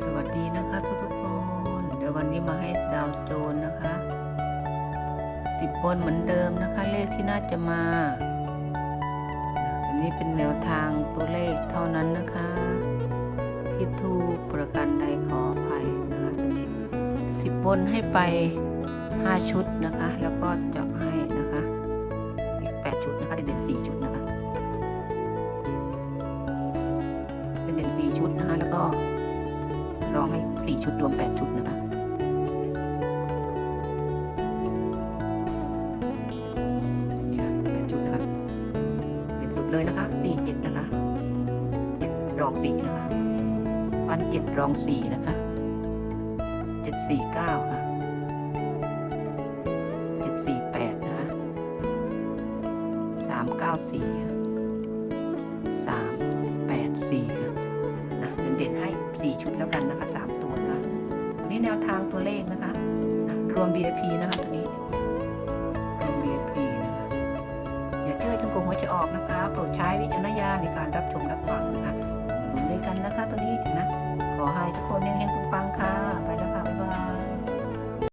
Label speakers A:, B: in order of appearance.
A: สวัสดีนะคะทุกทุกๆคน เดี๋ยววันนี้มาให้ดาวโจนนะคะสิบบนเหมือนเดิมนะคะ เลขที่น่าจะมา อันนี้เป็นแนวทางตัวเลขเท่านั้นนะคะผิดถูกประกันใดขออภัยนะคะสิบบนให้ไปห้าชุดนะคะ แล้วก็เจาะ แล้วก็ลองให้สี่ชุดรวมแปดชุดนะคะแปดชุดนะคะเป็นสุดเลยนะคะสี่เจ็ดนะคะเจ็ดรองสี่นะคะวันเจ็ดรองสี่นะคะเจ็ดสี่เก้าค่ะเจ็ดสี่แปดนะคะสามเก้าสี่ เด่นให้ 4 ชุดแล้วกันนะคะ 3 ตัวนะคะอันนี้แนวทางตัวเลขนะคะนะรวม VIP นะคะตัวนี้ รวม VIP นะคะอย่าเชื่อจนกว่าหัวจะออกนะคะ โปรดใช้วิจารณญาณในการรับชมรับฟังนะคะลุ้นด้วยกันนะคะตัวนี้นะ ขอให้ทุกคนเฮงๆปัง